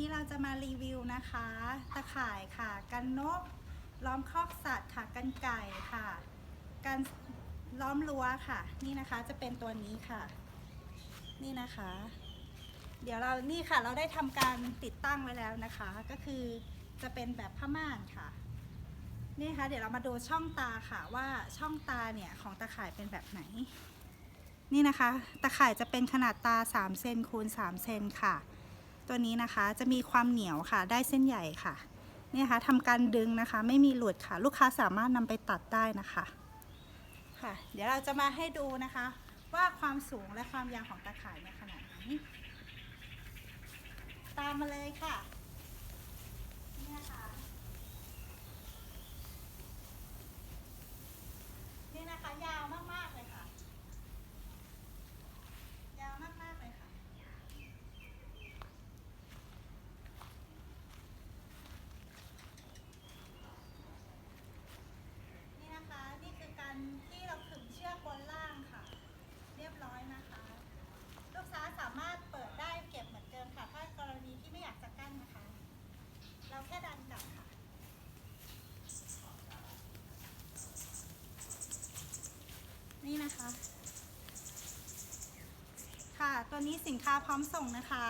นี้เราจะมารีวิวนะคะ ตะข่ายค่ะ กันนก ล้อมคอกสัตว์ค่ะ กันไก่ค่ะ กันล้อมรั้วค่ะ นี่นะคะจะเป็นตัวนี้ค่ะ นี่นะคะ เดี๋ยวเรานี่ค่ะเราได้ทำการติดตั้งไว้แล้วนะคะ ก็คือจะเป็นแบบผ้าม่านค่ะนี่ค่ะเดี๋ยวเรามาดูช่องตาค่ะว่าช่องตาเนี่ยของตะข่ายเป็นแบบไหน นี่นะคะตะข่ายจะเป็นขนาดตา 3 เซนคูณ3เซนค่ะ ตัวนี้นะคะ จะมีความเหนียวค่ะ ได้เส้นใหญ่ค่ะนี่ยค่ะทำการดึงนะคะ ไม่มีหลุดค่ะ ลูกค้าสามารถนำไปตัดได้นะคะค่ะ เดี๋ยวเราจะมาให้ดูนะคะ ว่าความสูงและความยาวของตะข่ายเนี่ยขนาดไหนตามมาเลยค่ะ นี่นะคะ นี่นะคะ ยาวมาก ๆ เลยค่ะ ยาวมาก ๆ เลยค่ะ นี่นะคะ นี่คือการที่เราขึงเชือกบนล่างค่ะ เรียบร้อยนะคะ ลูกค้าสามารถเปิดได้เก็บเหมือนเดิมค่ะ ถ้ากรณีที่ไม่อยากจะกั้นนะคะ เราแค่ดันกลับค่ะ นี่นะคะ ค่ะ ตัวนี้สินค้าพร้อมส่งนะคะ